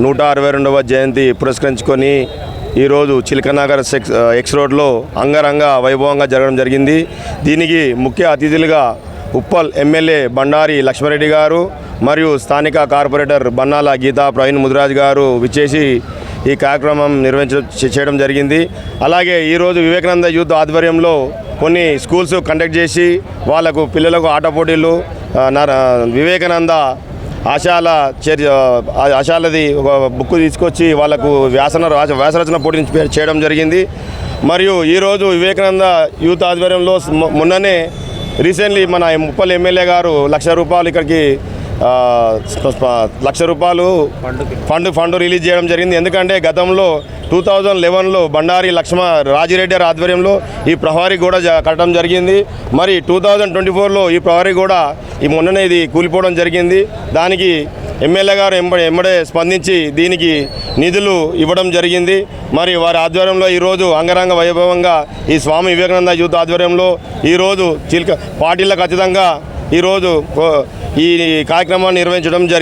నూట అరవై రెండవ జయంతి పురస్కరించుకొని ఈరోజు చిలకనగర్ సెక్స్ ఎక్స్ రోడ్లో అంగరంగ వైభవంగా జరగడం జరిగింది. దీనికి ముఖ్య అతిథులుగా ఉప్పల్ ఎమ్మెల్యే బండారి లక్ష్మారెడ్డి గారు మరియు స్థానిక కార్పొరేటర్ బన్నాల గీతా ప్రవీణ్ ముదిరాజ్ గారు విచ్చేసి ఈ కార్యక్రమం నిర్వహించ చేయడం జరిగింది. అలాగే ఈరోజు వివేకానంద యూత్ ఆధ్వర్యంలో కొన్ని స్కూల్స్ కండక్ట్ చేసి వాళ్ళకు పిల్లలకు ఆట పోటీలు వివేకానంద ఆశాల చర్య ఆశాలది ఒక బుక్ తీసుకొచ్చి వాళ్ళకు వ్యాసన వ్యాసరచన పోటీ చేయడం జరిగింది. మరియు ఈరోజు వివేకానంద యూత్ ఆధ్వర్యంలో మొన్ననే రీసెంట్లీ మన ముప్పల్ ఎమ్మెల్యే గారు లక్ష రూపాయలు ఇక్కడికి లక్ష రూపాయలు ఫండ్ ఫండ్ రిలీజ్ చేయడం జరిగింది. ఎందుకంటే గతంలో టూ థౌజండ్ లెవెన్లో బండారి లక్ష్మ రాజిరెడ్డి ఆధ్వర్యంలో ఈ ప్రహరీ కూడా కట్టడం జరిగింది. మరి టూ థౌజండ్ ట్వంటీ ఫోర్లో ఈ ప్రహరీ కూడా ఈ మొన్ననే ఇది కూలిపోవడం జరిగింది. దానికి ఎమ్మెల్యే గారు ఎంబ ఎంబడే స్పందించి దీనికి నిధులు ఇవ్వడం జరిగింది. మరి వారి ఆధ్వర్యంలో ఈరోజు అంగరంగ వైభవంగా ఈ స్వామి వివేకానంద యూత్ ఆధ్వర్యంలో ఈరోజు చిల్క పార్టీలకు ఖచ్చితంగా ఈరోజు ఈ కార్యక్రమాన్ని నిర్వహించడం జరిగింది.